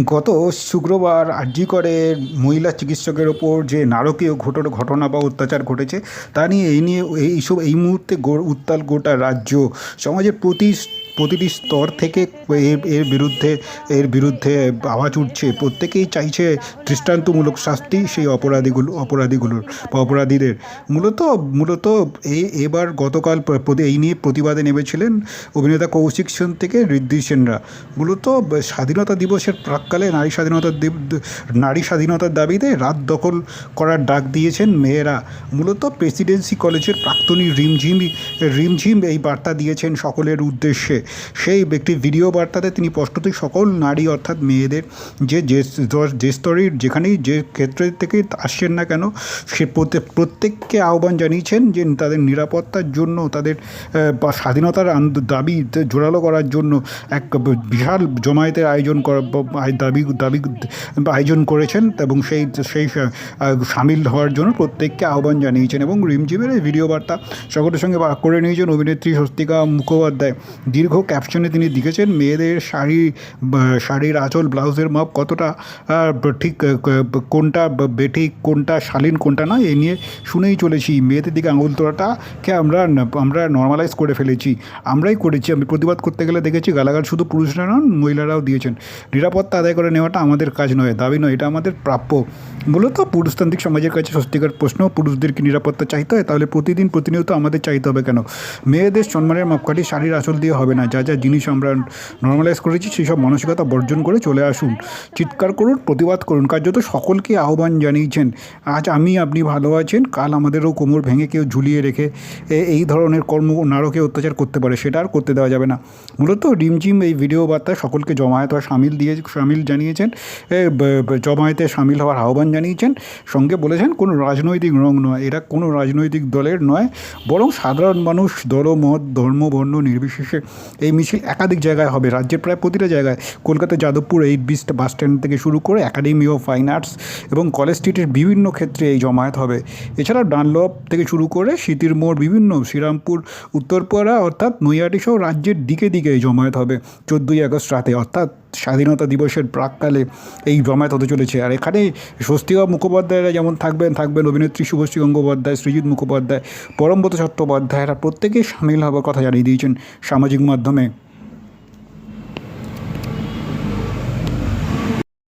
গত শুক্রবার আরজি করে মহিলা চিকিৎসকের ওপর যে নারকীয় ঘটনা ঘটনা বা অত্যাচার ঘটেছে, তা নিয়ে এই নিয়ে এইসব এই মুহূর্তে উত্তাল গোটা রাজ্য। সমাজের প্রতি প্রতিটি স্তর থেকে এর এর বিরুদ্ধে এর বিরুদ্ধে আওয়াজ উঠছে। প্রত্যেকেই চাইছে দৃষ্টান্তমূলক শাস্তি সেই অপরাধীগুলো, অপরাধীগুলোর বা অপরাধীদের। মূলত মূলত এই এবার গতকাল এই নিয়ে প্রতিবাদে নেমেছিলেন অভিনেতা কৌশিক সেন থেকে ঋদ্ধি সেনরা। মূলত স্বাধীনতা দিবসের প্রাককালে নারী স্বাধীনতার নারী স্বাধীনতার দাবিতে রাত দখল করার ডাক দিয়েছেন মেয়েরা। মূলত প্রেসিডেন্সি কলেজের প্রাক্তনী রিমঝিম রিমঝিম এই বার্তা দিয়েছেন সকলের উদ্দেশ্যে। সেই ব্যক্তি ভিডিও বার্তাতে তিনি স্পষ্টতই সকল নারী অর্থাৎ মেয়েদের যে যে স্তর- যে স্তরের যেখানেই যে ক্ষেত্রে থেকে আসছেন না কেন, সে প্রত্যেক প্রত্যেককে আহ্বান জানিয়েছেন যে তাদের নিরাপত্তার জন্য, তাদের স্বাধীনতার দাবি জোরালো করার জন্য এক বিশাল জমায়েতের আয়োজন করা দাবি দাবি আয়োজন করেছেন এবং সেই সেই সামিল হওয়ার জন্য প্রত্যেককে আহ্বান জানিয়েছেন এবং রিমঝিমের ভিডিও বার্তা সকলের সঙ্গে করে নিয়েছেন অভিনেত্রী স্বস্তিকা মুখোপাধ্যায়। দীর্ঘ ক্যাপশনে তিনি লিখেছেন, মেয়েদের শাড়ি শাড়ির আঁচল, ব্লাউজের মাপ কতটা ঠিক কোনটা বেঠিক, কোনটা শালীন, কোনটা না, এ নিয়ে শুনেই চলেছি। মেয়েদের দিকে আঙুল তোলাটাকে আমরা আমরা নর্মালাইজ করে ফেলেছি। আমরাই করেছি। আমি প্রতিবাদ করতে গেলে দেখেছি গালাগাল শুধু পুরুষরা নন, মহিলারাও দিয়েছেন। নিরাপত্তা আদায় করে নেওয়াটা আমাদের কাজ নয়, দাবি নয়, এটা আমাদের প্রাপ্য। মূলত পুরুষতান্ত্রিক সমাজের কাছে স্বস্তিকার প্রশ্ন পুরুষদেরকে নিরাপত্তা চাইতে হয়? তাহলে প্রতিদিন প্রতিনিয়ত আমাদের চাইতে হবে কেন? মেয়েদের সম্মানের মাপকাঠি শাড়ির আঁচল দিয়ে হবে না। যা যা জিনিস আমরা নর্মালাইজ করেছি সেই সব মানসিকতা বর্জন করে চলে আসুন। চিৎকার করুন, প্রতিবাদ করুন, কার্যত সকলকে আহ্বান জানিয়েছেন, আজ আমি, আপনি ভালো আছেন, কাল আমাদেরও কোমর ভেঙে কেউ ঝুলিয়ে রেখে এই ধরনের কর্ম নারকে অত্যাচার করতে পারে, সেটা আর করতে দেওয়া যাবে না। মূলত রিমঝিম এই ভিডিও বার্তায় সকলকে জমায়েত হওয়া সামিল দিয়ে, সামিল জানিয়েছেন জমায়েতে সামিল হওয়ার আহ্বান জানিয়েছেন, সঙ্গে বলেছেন, কোনো রাজনৈতিক রং নয়, এরা কোনো রাজনৈতিক দলের নয়, বরং সাধারণ মানুষ, দলমত ধর্ম বর্ণ নির্বিশেষে এই মিছিল একাধিক জায়গায় হবে। রাজ্যের প্রায় প্রতিটা জায়গায়। কলকাতা, যাদবপুর এইট বিস্ট বাস স্ট্যান্ড থেকে শুরু করে একাডেমি অফ ফাইন আর্টস এবং কলেজ স্ট্রিটের বিভিন্ন ক্ষেত্রে এই জমায়েত হবে। এছাড়া ডানলপ থেকে শুরু করে সিতির মোড়, বিভিন্ন শ্রীরামপুর, উত্তরপাড়া অর্থাৎ নৈয়াটি সহ রাজ্যের দিকে দিকে এই জমায়েত হবে। চোদ্দোই আগস্ট রাতে, অর্থাৎ স্বাধীনতা দিবসের প্রাককালে এই জমায়েত হতে চলেছে। আর এখানে স্বস্তিকা মুখোপাধ্যায়রা যেমন থাকবেন থাকবেন অভিনেত্রী শুভশ্রী গঙ্গোপাধ্যায়, সৃজিৎ মুখোপাধ্যায়, পরমব্রত চট্টোপাধ্যায়রা প্রত্যেকেই সামিল হওয়ার কথা জানিয়ে দিয়েছেন সামাজিক মাধ্যমে।